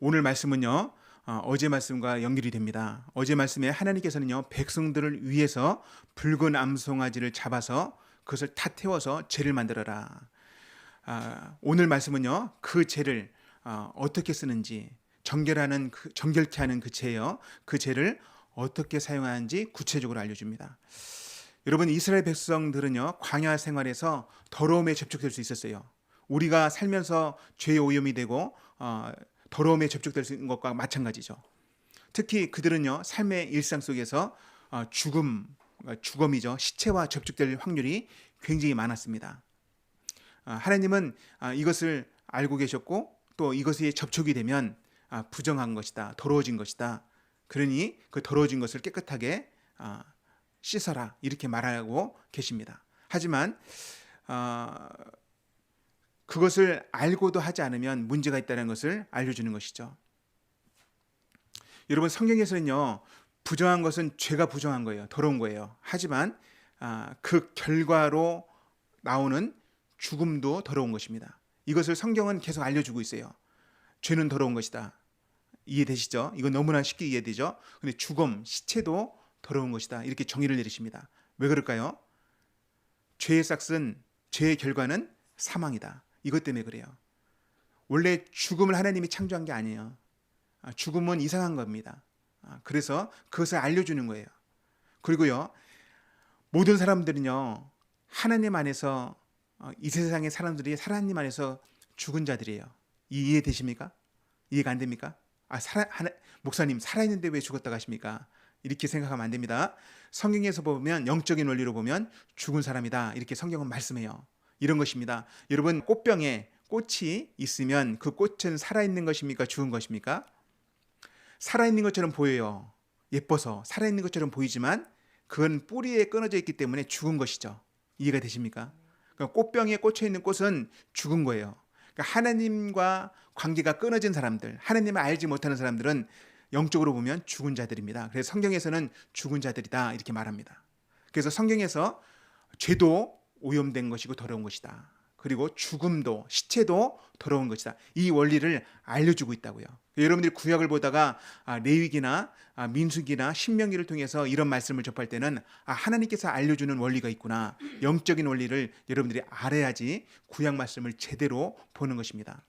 오늘 말씀은요. 어, 어제 말씀과 연결이 됩니다. 어제 말씀에 하나님께서는요. 백성들을 위해서 붉은 암송아지를 잡아서 그것을 다 태워서 죄를 만들어라. 아, 오늘 말씀은요. 그 죄를 어, 어떻게 쓰는지 정결하는 그, 정결케 하는 그 죄요. 그 죄를 어떻게 사용하는지 구체적으로 알려줍니다. 여러분 이스라엘 백성들은요 광야 생활에서 더러움에 접촉될 수 있었어요. 우리가 살면서 죄의 오염이 되고 어, 더러움에 접촉될 수 있는 것과 마찬가지죠. 특히 그들은요 삶의 일상 속에서 어, 죽음, 그러니까 죽음이죠 시체와 접촉될 확률이 굉장히 많았습니다. 어, 하나님은 아, 이것을 알고 계셨고 또 이것에 접촉이 되면 아, 부정한 것이다, 더러워진 것이다. 그러니 그 더러워진 것을 깨끗하게 아, 씻어라 이렇게 말하고 계십니다. 하지만 어, 그것을 알고도 하지 않으면 문제가 있다는 것을 알려주는 것이죠. 여러분 성경에서는요 부정한 것은 죄가 부정한 거예요, 더러운 거예요. 하지만 아, 그 결과로 나오는 죽음도 더러운 것입니다. 이것을 성경은 계속 알려주고 있어요. 죄는 더러운 것이다. 이해되시죠? 이거 너무나 쉽게 이해되죠? 근데 죽음, 시체도 더러운 것이다. 이렇게 정의를 내리십니다. 왜 그럴까요? 죄의 싹은 죄의 결과는 사망이다. 이것 때문에 그래요. 원래 죽음을 하나님이 창조한 게 아니에요. 아, 죽음은 이상한 겁니다. 아, 그래서 그것을 알려주는 거예요. 그리고요, 모든 사람들은요, 하나님 안에서 어, 이 세상의 사람들이 하나님 안에서 죽은 자들이에요. 이해되십니까? 이해가 안 됩니까? 아, 살아, 하나, 목사님 살아있는데 왜 죽었다고 하십니까? 이렇게 생각하면 안 됩니다. 성경에서 보면 영적인 원리로 보면 죽은 사람이다. 이렇게 성경은 말씀해요. 이런 것입니다. 여러분 꽃병에 꽃이 있으면 그 꽃은 살아있는 것입니까? 죽은 것입니까? 살아있는 것처럼 보여요. 예뻐서 살아있는 것처럼 보이지만 그건 뿌리에 끊어져 있기 때문에 죽은 것이죠. 이해가 되십니까? 그러니까 꽃병에 꽂혀 있는 꽃은 죽은 거예요. 그러니까 하나님과 관계가 끊어진 사람들, 하나님을 알지 못하는 사람들은 영적으로 보면 죽은 자들입니다. 그래서 성경에서는 죽은 자들이다 이렇게 말합니다. 그래서 성경에서 죄도 오염된 것이고 더러운 것이다. 그리고 죽음도 시체도 더러운 것이다. 이 원리를 알려주고 있다고요. 여러분들이 구약을 보다가 아, 레위기나 아, 민수기나 신명기를 통해서 이런 말씀을 접할 때는 아, 하나님께서 알려주는 원리가 있구나. 영적인 원리를 여러분들이 알아야지 구약 말씀을 제대로 보는 것입니다.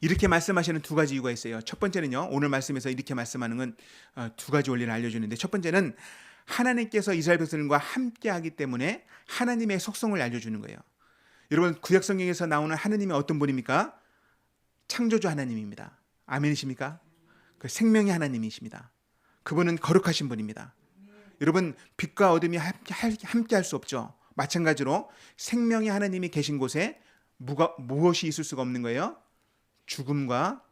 이렇게 말씀하시는 두 가지 이유가 있어요. 첫 번째는요, 오늘 말씀에서 이렇게 말씀하는 건 두 가지 원리를 알려주는데, 첫 번째는 하나님께서 이스라엘 백성들과 함께 하기 때문에 하나님의 속성을 알려주는 거예요. 여러분 구약 성경에서 나오는 하나님이 어떤 분입니까? 창조주 하나님입니다. 아멘이십니까? 그 생명의 하나님이십니다. 그분은 거룩하신 분입니다. 여러분 빛과 어둠이 함께 할수 없죠. 마찬가지로 생명의 하나님이 계신 곳에 무가, 무엇이 있을 수가 없는 거예요? 죽음과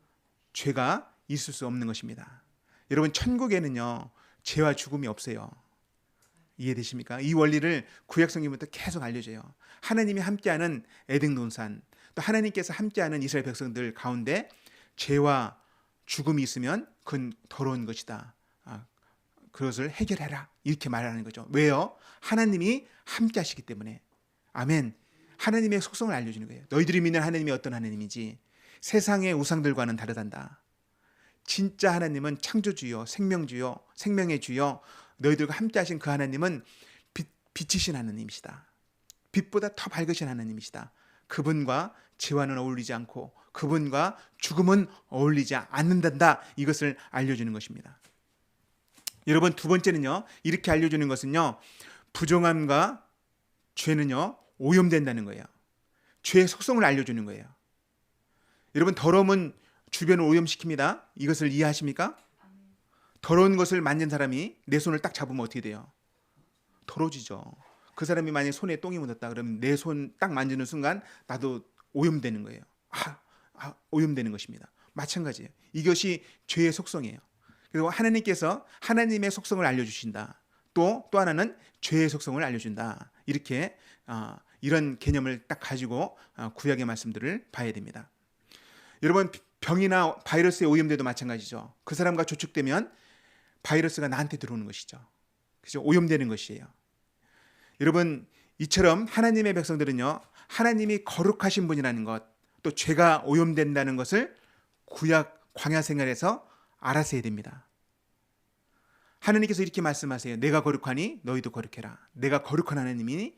죄가 있을 수 없는 것입니다. 여러분 천국에는요 죄와 죽음이 없어요. 이해되십니까? 이 원리를 구약 성경부터 계속 알려줘요. 하나님이 함께하는 에덴 동산, 또 하나님께서 함께하는 이스라엘 백성들 가운데 죄와 죽음이 있으면 그건 더러운 것이다. 아, 그것을 해결해라. 이렇게 말하는 거죠. 왜요? 하나님이 함께 하시기 때문에. 아멘. 하나님의 속성을 알려주는 거예요. 너희들이 믿는 하나님이 어떤 하나님이지 세상의 우상들과는 다르단다. 진짜 하나님은 창조주요, 생명주요, 생명의 주요, 너희들과 함께 하신 그 하나님은 빛, 빛이신 하나님이시다. 빛보다 더 밝으신 하나님이시다. 그분과 죄와는 어울리지 않고 그분과 죽음은 어울리지 않는단다. 이것을 알려주는 것입니다. 여러분 두 번째는요. 이렇게 알려주는 것은요. 부정함과 죄는요. 오염된다는 거예요. 죄의 속성을 알려주는 거예요. 여러분 더러움은 주변을 오염시킵니다. 이것을 이해하십니까? 더러운 것을 만진 사람이 내 손을 딱 잡으면 어떻게 돼요? 더러지죠. 그 사람이 만약 손에 똥이 묻었다 그러면 내 손 딱 만지는 순간 나도 오염되는 거예요. 아, 아, 오염되는 것입니다. 마찬가지예요. 이것이 죄의 속성이에요. 그리고 하나님께서 하나님의 속성을 알려주신다. 또 또 하나는 죄의 속성을 알려준다. 이렇게 어, 이런 개념을 딱 가지고 어, 구약의 말씀들을 봐야 됩니다. 여러분 병이나 바이러스에 오염돼도 마찬가지죠. 그 사람과 조축되면 바이러스가 나한테 들어오는 것이죠. 그죠? 오염되는 것이에요. 여러분 이처럼 하나님의 백성들은요. 하나님이 거룩하신 분이라는 것, 또 죄가 오염된다는 것을 구약 광야 생활에서 알았어야 됩니다. 하나님께서 이렇게 말씀하세요. 내가 거룩하니 너희도 거룩해라. 내가 거룩한 하나님이니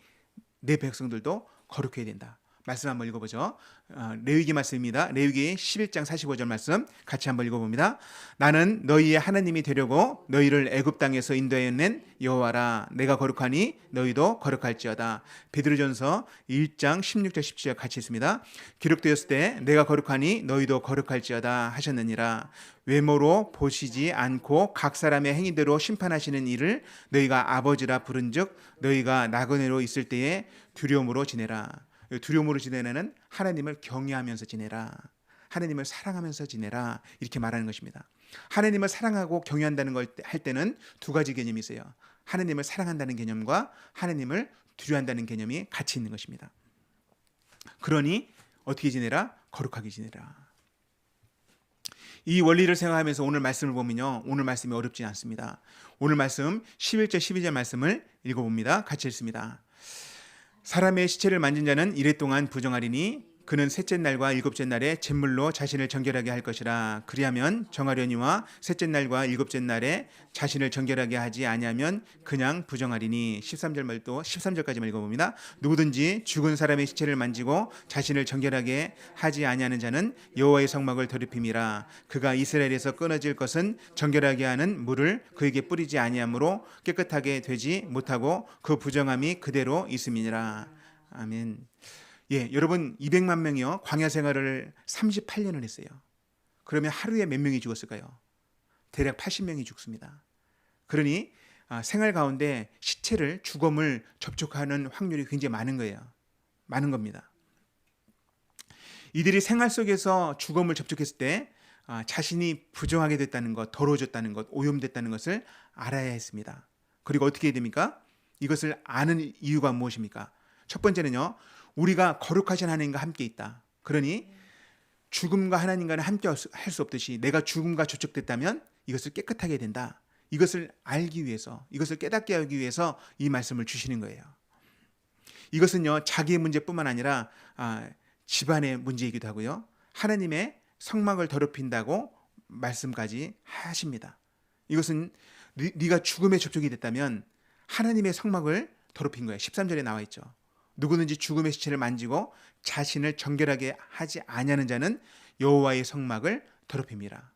내 백성들도 거룩해야 된다. 말씀 한번 읽어보죠. 어, 레위기 말씀입니다. 레위기 11장 45절 말씀 같이 한번 읽어봅니다. 나는 너희의 하나님이 되려고 너희를 애굽 땅에서 인도해 낸 여호와라. 내가 거룩하니 너희도 거룩할지어다. 베드로전서 1장 16절 17절 같이 있습니다. 기록되었을 때 내가 거룩하니 너희도 거룩할지어다 하셨느니라. 외모로 보시지 않고 각 사람의 행위대로 심판하시는 일을 너희가 아버지라 부른즉 너희가 나그네로 있을 때에 두려움으로 지내라. 두려움으로 지내는 하나님을 경외하면서 지내라. 하나님을 사랑하면서 지내라. 이렇게 말하는 것입니다. 하나님을 사랑하고 경외한다는 걸 할 때는 두 가지 개념이 있어요. 하나님을 사랑한다는 개념과 하나님을 두려워한다는 개념이 같이 있는 것입니다. 그러니 어떻게 지내라? 거룩하게 지내라. 이 원리를 생각하면서 오늘 말씀을 보면요. 오늘 말씀이 어렵지 않습니다. 오늘 말씀 11절 12절 말씀을 읽어봅니다. 같이 읽습니다. 사람의 시체를 만진 자는 이래 동안 부정하리니 그는 셋째 날과 일곱째 날에 잿물로 자신을 정결하게 할 것이라 그리하면 정하려니와 셋째 날과 일곱째 날에 자신을 정결하게 하지 아니하면 그냥 부정하리니 13절 말도 13절까지만 읽어 봅니다. 누구든지 죽은 사람의 시체를 만지고 자신을 정결하게 하지 아니하는 자는 여호와의 성막을 더럽힘이라 그가 이스라엘에서 끊어질 것은 정결하게 하는 물을 그에게 뿌리지 아니하므로 깨끗하게 되지 못하고 그 부정함이 그대로 있음이니라 아멘. 예, 여러분 200만 명이요 광야 생활을 38년을 했어요. 그러면 하루에 몇 명이 죽었을까요? 대략 80명이 죽습니다. 그러니 아, 생활 가운데 시체를 죽음을 접촉하는 확률이 굉장히 많은 거예요. 많은 겁니다. 이들이 생활 속에서 죽음을 접촉했을 때 아, 자신이 부정하게 됐다는 것, 더러워졌다는 것, 오염됐다는 것을 알아야 했습니다. 그리고 어떻게 해야 됩니까? 이것을 아는 이유가 무엇입니까? 첫 번째는요, 우리가 거룩하신 하나님과 함께 있다. 그러니 죽음과 하나님과는 함께 할 수 없듯이 내가 죽음과 접촉됐다면 이것을 깨끗하게 된다. 이것을 알기 위해서, 이것을 깨닫게 하기 위해서 이 말씀을 주시는 거예요. 이것은요, 자기의 문제뿐만 아니라 아, 집안의 문제이기도 하고요. 하나님의 성막을 더럽힌다고 말씀까지 하십니다. 이것은 네, 가 죽음에 접촉이 됐다면 하나님의 성막을 더럽힌 거예요. 13절에 나와 있죠. 누구든지 죽음의 시체를 만지고 자신을 정결하게 하지 아니하는 자는 여호와의 성막을 더럽힙니다.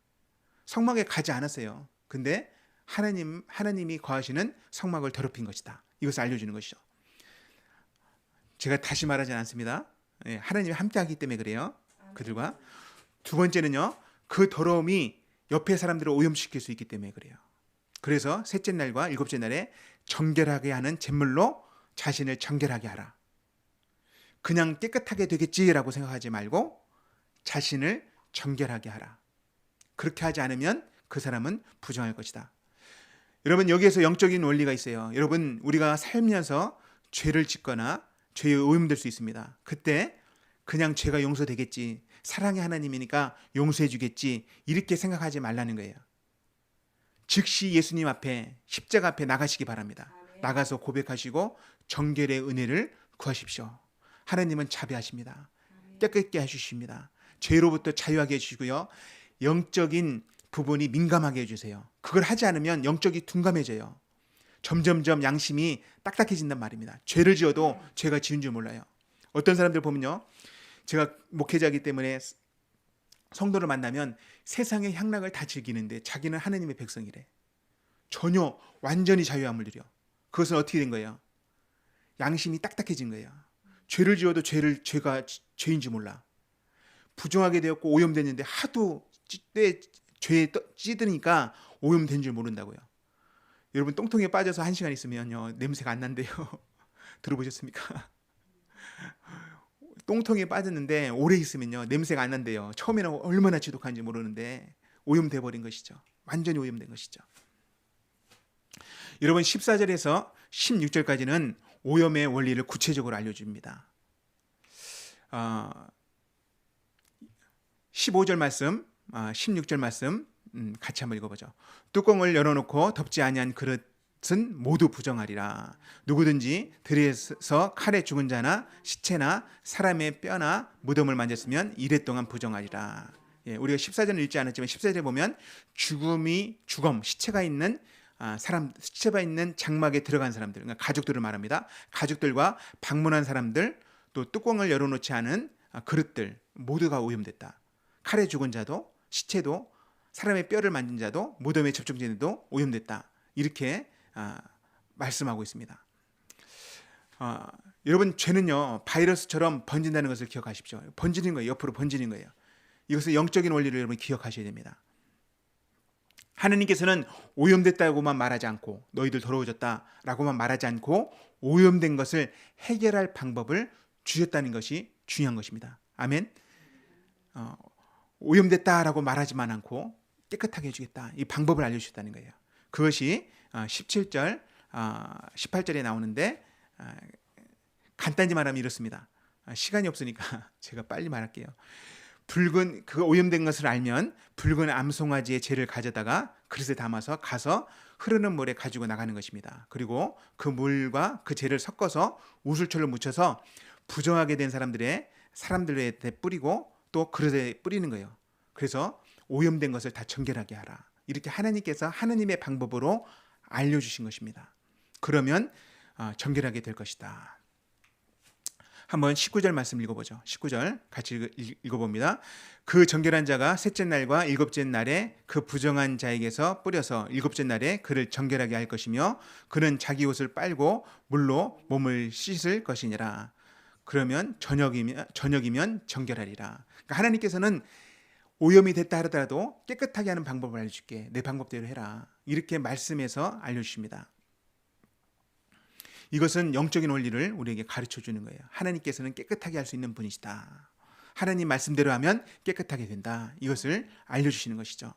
성막에 가지 않았어요. 근데 하나님 하나님이 거하시는 성막을 더럽힌 것이다. 이것을 알려주는 것이죠. 제가 다시 말하지 않습니다. 예, 하나님이 함께하기 때문에 그래요. 그들과 두 번째는요. 그 더러움이 옆에 사람들을 오염시킬 수 있기 때문에 그래요. 그래서 셋째 날과 일곱째 날에 정결하게 하는 잿물로 자신을 정결하게 하라. 그냥 깨끗하게 되겠지라고 생각하지 말고 자신을 정결하게 하라. 그렇게 하지 않으면 그 사람은 부정할 것이다. 여러분 여기에서 영적인 원리가 있어요. 여러분 우리가 살면서 죄를 짓거나 죄에 오염될 수 있습니다. 그때 그냥 죄가 용서되겠지. 사랑의 하나님이니까 용서해 주겠지. 이렇게 생각하지 말라는 거예요. 즉시 예수님 앞에 십자가 앞에 나가시기 바랍니다. 나가서 고백하시고 정결의 은혜를 구하십시오. 하나님은 자비하십니다. 깨끗게 해주십니다. 죄로부터 자유하게 해주시고요. 영적인 부분이 민감하게 해주세요. 그걸 하지 않으면 영적이 둔감해져요. 점점점 양심이 딱딱해진단 말입니다. 죄를 지어도 죄가 지은 줄 몰라요. 어떤 사람들 보면요. 제가 목회자이기 때문에 성도를 만나면 세상의 향락을 다 즐기는데 자기는 하나님의 백성이래. 전혀 완전히 자유함을 누려. 그것은 어떻게 된 거예요? 양심이 딱딱해진 거예요. 죄를 지어도 죄를 죄가 죄인지 몰라. 부정하게 되었고 오염됐는데 하도 때 죄에 찌드니까 오염된 줄 모른다고요. 여러분 똥통에 빠져서 한 시간 있으면요 냄새가 안 난대요. 들어보셨습니까? 똥통에 빠졌는데 오래 있으면요 냄새가 안 난대요. 처음에는 얼마나 지독한지 모르는데 오염돼 버린 것이죠. 완전히 오염된 것이죠. 여러분 14절에서 16절까지는 오염의 원리를 구체적으로 알려줍니다. 어, 15절 말씀, 어, 16절 말씀 음, 같이 한번 읽어보죠. 뚜껑을 열어놓고 덮지 아니한 그릇은 모두 부정하리라. 누구든지 들에서 칼에 죽은 자나 시체나 사람의 뼈나 무덤을 만졌으면 이래 동안 부정하리라. 예, 우리가 14절을 읽지 않았지만 14절에 보면 죽음이 죽음 시체가 있는 아, 사람 시체가 있는 장막에 들어간 사람들 그러니까 가족들을 말합니다. 가족들과 방문한 사람들 또 뚜껑을 열어놓지 않은 아, 그릇들 모두가 오염됐다. 칼에 죽은 자도 시체도 사람의 뼈를 만진 자도 무덤에 접촉진도 오염됐다. 이렇게 아, 말씀하고 있습니다. 아, 여러분 죄는요 바이러스처럼 번진다는 것을 기억하십시오. 번지는 거예요. 옆으로 번지는 거예요. 이것은 영적인 원리를 여러분 기억하셔야 됩니다. 하느님께서는 오염됐다고만 말하지 않고 너희들 더러워졌다라고만 말하지 않고 오염된 것을 해결할 방법을 주셨다는 것이 중요한 것입니다. 아멘. 어, 오염됐다라고 말하지만 않고 깨끗하게 해주겠다 이 방법을 알려주셨다는 거예요. 그것이 어, 17절, 어, 18절에 나오는데 어, 간단히 말하면 이렇습니다. 아, 시간이 없으니까 제가 빨리 말할게요. 붉은 그 오염된 것을 알면 붉은 암송아지의 재를 가져다가 그릇에 담아서 가서 흐르는 물에 가지고 나가는 것입니다. 그리고 그 물과 그 재를 섞어서 우슬초를 묻혀서 부정하게 된 사람들의 사람들에 뿌리고 또 그릇에 뿌리는 거예요. 그래서 오염된 것을 다 정결하게 하라. 이렇게 하나님께서 하나님의 방법으로 알려주신 것입니다. 그러면 어, 정결하게 될 것이다. 한번 19절 말씀 읽어보죠. 19절 같이 읽- 읽어봅니다. 그 정결한 자가 셋째 날과 일곱째 날에 그 부정한 자에게서 뿌려서 일곱째 날에 그를 정결하게 할 것이며 그는 자기 옷을 빨고 물로 몸을 씻을 것이니라. 그러면 저녁이면 저녁이면 정결하리라. 그러니까 하나님께서는 오염이 됐다 하더라도 깨끗하게 하는 방법을 알려줄게. 내 방법대로 해라. 이렇게 말씀해서 알려주십니다. 이것은 영적인 원리를 우리에게 가르쳐 주는 거예요. 하나님께서는 깨끗하게 할 수 있는 분이시다. 하나님 말씀대로 하면 깨끗하게 된다. 이것을 알려주시는 것이죠.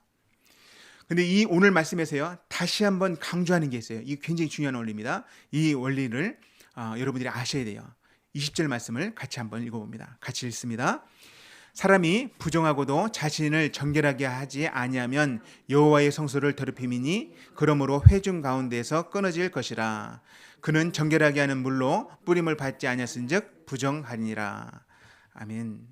근데 이 오늘 말씀에서요 다시 한번 강조하는 게 있어요. 이 굉장히 중요한 원리입니다. 이 원리를 어, 여러분들이 아셔야 돼요. 20절 말씀을 같이 한번 읽어봅니다. 같이 읽습니다. 사람이 부정하고도 자신을 정결하게 하지 아니하면 여호와의 성소를 더럽힘이니 그러므로 회중 가운데에서 끊어질 것이라 그는 정결하게 하는 물로 뿌림을 받지 아니하신즉 부정하니라 아멘.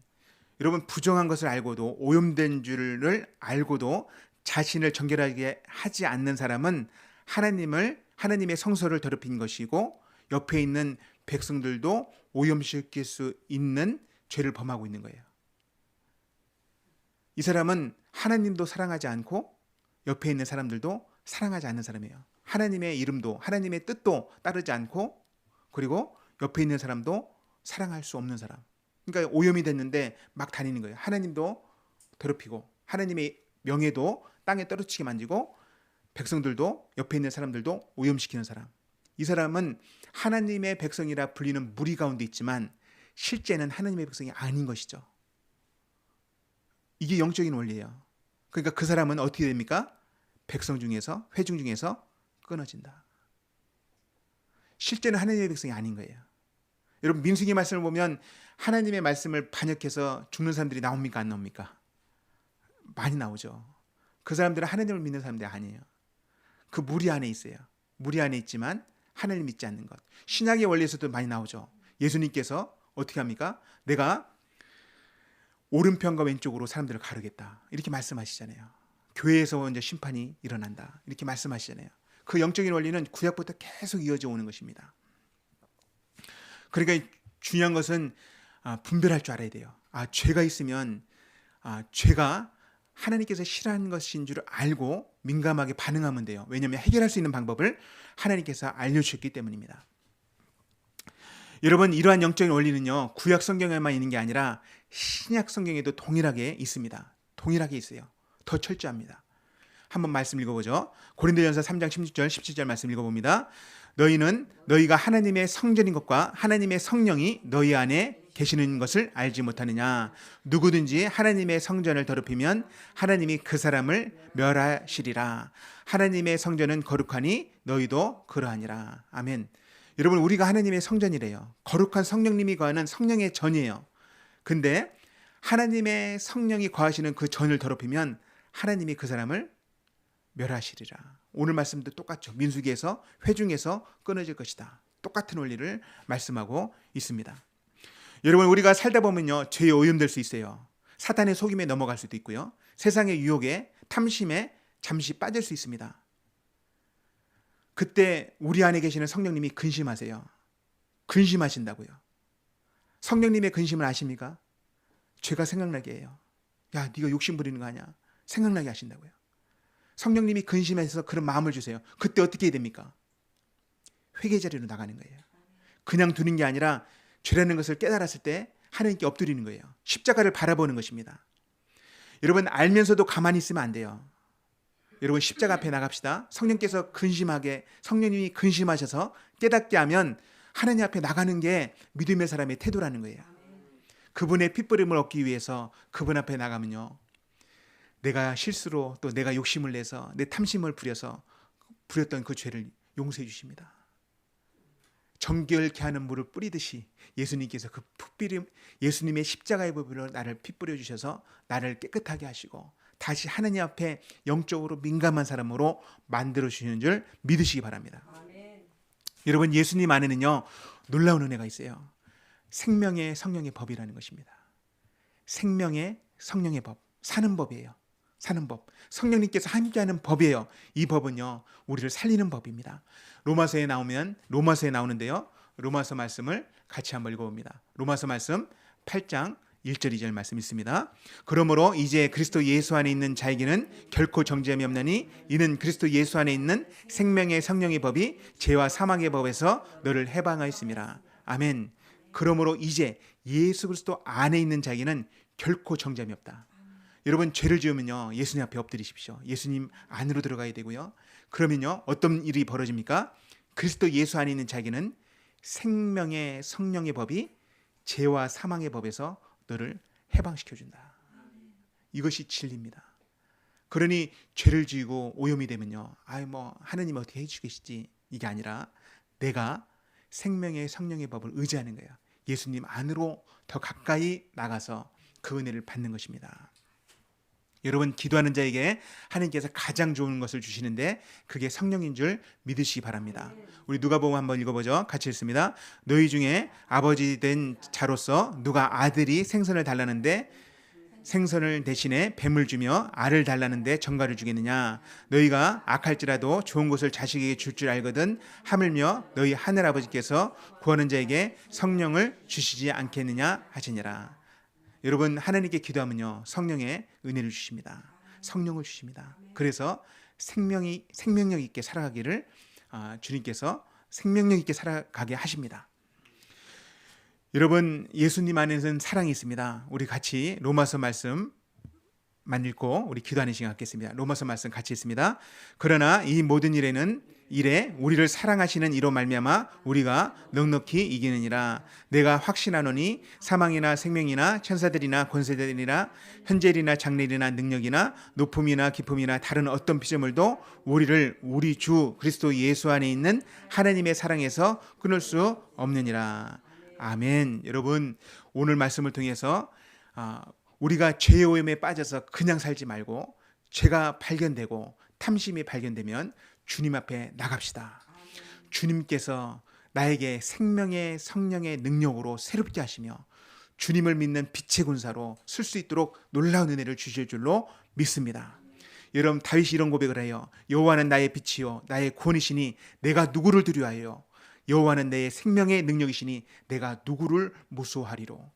여러분 부정한 것을 알고도 오염된 줄을 알고도 자신을 정결하게 하지 않는 사람은 하나님을 하나님의 성소를 더럽힌 것이고 옆에 있는 백성들도 오염시킬 수 있는 죄를 범하고 있는 거예요. 이 사람은 하나님도 사랑하지 않고 옆에 있는 사람들도 사랑하지 않는 사람이에요. 하나님의 이름도 하나님의 뜻도 따르지 않고 그리고 옆에 있는 사람도 사랑할 수 없는 사람. 그러니까 오염이 됐는데 막 다니는 거예요. 하나님도 더럽히고 하나님의 명예도 땅에 떨어지게 만지고 백성들도 옆에 있는 사람들도 오염시키는 사람. 이 사람은 하나님의 백성이라 불리는 무리 가운데 있지만 실제는 하나님의 백성이 아닌 것이죠. 이게 영적인 원리예요. 그러니까 그 사람은 어떻게 됩니까? 백성 중에서 회중 중에서 끊어진다. 실제는 하나님의 백성이 아닌 거예요. 여러분 민수기 말씀을 보면 하나님의 말씀을 반역해서 죽는 사람들이 나옵니까 안 나옵니까? 많이 나오죠. 그 사람들은 하나님을 믿는 사람들이 아니에요. 그 무리 안에 있어요. 무리 안에 있지만 하나님 믿지 않는 것. 신약의 원리에서도 많이 나오죠. 예수님께서 어떻게 합니까? 내가 오른편과 왼쪽으로 사람들을 가르겠다. 이렇게 말씀하시잖아요. 교회에서 먼저 심판이 일어난다. 이렇게 말씀하시잖아요. 그 영적인 원리는 구약부터 계속 이어져 오는 것입니다. 그러니까 중요한 것은 아, 분별할 줄 알아야 돼요. 아, 죄가 있으면 아, 죄가 하나님께서 싫어하는 것인 줄 알고 민감하게 반응하면 돼요. 왜냐하면 해결할 수 있는 방법을 하나님께서 알려주셨기 때문입니다. 여러분 이러한 영적인 원리는요 구약 성경에만 있는 게 아니라 신약 성경에도 동일하게 있습니다. 동일하게 있어요. 더 철저합니다. 한번 말씀 읽어보죠. 고린도전서 3장 16절 17절 말씀 읽어봅니다. 너희는 너희가 하나님의 성전인 것과 하나님의 성령이 너희 안에 계시는 것을 알지 못하느냐 누구든지 하나님의 성전을 더럽히면 하나님이 그 사람을 멸하시리라 하나님의 성전은 거룩하니 너희도 그러하니라 아멘 여러분 우리가 하나님의 성전이래요 거룩한 성령님이 거하는 성령의 전이에요 근데 하나님의 성령이 거하시는 그 전을 더럽히면 하나님이 그 사람을 멸하시리라. 오늘 말씀도 똑같죠. 민수기에서 회중에서 끊어질 것이다. 똑같은 원리를 말씀하고 있습니다. 여러분 우리가 살다 보면요 죄에 오염될 수 있어요. 사탄의 속임에 넘어갈 수도 있고요. 세상의 유혹에 탐심에 잠시 빠질 수 있습니다. 그때 우리 안에 계시는 성령님이 근심하세요. 근심하신다고요. 성령님의 근심을 아십니까? 죄가 생각나게 해요. 야, 네가 욕심 부리는 거 아니야? 생각나게 하신다고요. 성령님이 근심해서 그런 마음을 주세요. 그때 어떻게 해야 됩니까? 회개 자리로 나가는 거예요. 그냥 두는 게 아니라 죄라는 것을 깨달았을 때 하나님께 엎드리는 거예요. 십자가를 바라보는 것입니다. 여러분 알면서도 가만히 있으면 안 돼요. 여러분 십자가 앞에 나갑시다. 성령께서 근심하게 성령님이 근심하셔서 깨닫게 하면 하나님 앞에 나가는 게 믿음의 사람의 태도라는 거예요. 그분의 핏부림을 얻기 위해서 그분 앞에 나가면요. 내가 실수로 또 내가 욕심을 내서 내 탐심을 부려서 부렸던 그 죄를 용서해 주십니다. 정결케 하는 물을 뿌리듯이 예수님께서 그 풋비림 예수님의 십자가의 법으로 나를 피 뿌려 주셔서 나를 깨끗하게 하시고 다시 하나님 앞에 영적으로 민감한 사람으로 만들어 주시는 줄 믿으시기 바랍니다. 여러분 예수님 안에는요 놀라운 은혜가 있어요. 생명의 성령의 법이라는 것입니다. 생명의 성령의 법, 사는 법이에요. 사는 법. 성령님께서 함께하는 법이에요. 이 법은요 우리를 살리는 법입니다. 로마서에 나오면 로마서에 나오는데요. 로마서 말씀을 같이 한번 읽어봅니다. 로마서 말씀 8장 1절 2절 말씀 있습니다. 그러므로 이제 그리스도 예수 안에 있는 자에게는 결코 정죄함이 없나니 이는 그리스도 예수 안에 있는 생명의 성령의 법이 죄와 사망의 법에서 너를 해방하였습니다. 아멘. 그러므로 이제 예수 그리스도 안에 있는 자에게는 결코 정죄함이 없다. 여러분 죄를 지으면요 예수님 앞에 엎드리십시오. 예수님 안으로 들어가야 되고요. 그러면요 어떤 일이 벌어집니까? 그리스도 예수 안에 있는 자에게는 생명의 성령의 법이 죄와 사망의 법에서 너를 해방시켜 준다. 이것이 진리입니다. 그러니 죄를 지고 오염이 되면요. 아이 뭐 하느님 어떻게 해 주겠지 이게 아니라 내가 생명의 성령의 법을 의지하는 거예요. 예수님 안으로 더 가까이 나가서 그 은혜를 받는 것입니다. 여러분 기도하는 자에게 하나님께서 가장 좋은 것을 주시는데 그게 성령인 줄 믿으시기 바랍니다. 우리 누가복음 한번 읽어보죠. 같이 읽습니다. 너희 중에 아버지 된 자로서 누가 아들이 생선을 달라는데 생선을 대신에 뱀을 주며 알을 달라는데 정가를 주겠느냐 너희가 악할지라도 좋은 것을 자식에게 줄 줄 알거든 하물며 너희 하늘 아버지께서 구하는 자에게 성령을 주시지 않겠느냐 하시니라 여러분 하나님께 기도하면요 성령의 은혜를 주십니다. 성령을 주십니다. 그래서 생명이 생명력 있게 살아가기를 아, 주님께서 생명력 있게 살아가게 하십니다. 여러분 예수님 안에는 사랑이 있습니다. 우리 같이 로마서 말씀 만 읽고 우리 기도하는 시간 갖겠습니다. 로마서 말씀 같이 읽습니다. 그러나 이 모든 일에는 일에 우리를 사랑하시는 이로 말미암아 우리가 넉넉히 이기느니라 내가 확신하노니 사망이나 생명이나 천사들이나 권세들이나 현재일이나 장래일이나 능력이나 높음이나 기쁨이나 다른 어떤 피조물도 우리를 우리 주 그리스도 예수 안에 있는 하나님의 사랑에서 끊을 수 없느니라 아멘 여러분 오늘 말씀을 통해서 아, 우리가 죄의 오염에 빠져서 그냥 살지 말고 죄가 발견되고 탐심이 발견되면 주님 앞에 나갑시다. 주님께서 나에게 생명의 성령의 능력으로 새롭게 하시며 주님을 믿는 빛의 군사로 쓸 수 있도록 놀라운 은혜를 주실 줄로 믿습니다. 여러분 다윗이 이런 고백을 해요. 여호와는 나의 빛이요 나의 구원이시니 내가 누구를 두려워하여 여호와는 내 생명의 능력이시니 내가 누구를 무수하리로.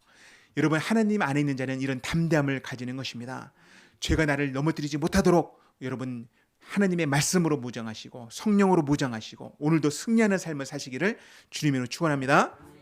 여러분 하나님 안에 있는 자는 이런 담대함을 가지는 것입니다. 죄가 나를 넘어뜨리지 못하도록 여러분 하나님의 말씀으로 무장하시고 성령으로 무장하시고 오늘도 승리하는 삶을 사시기를 주님으로 축원합니다.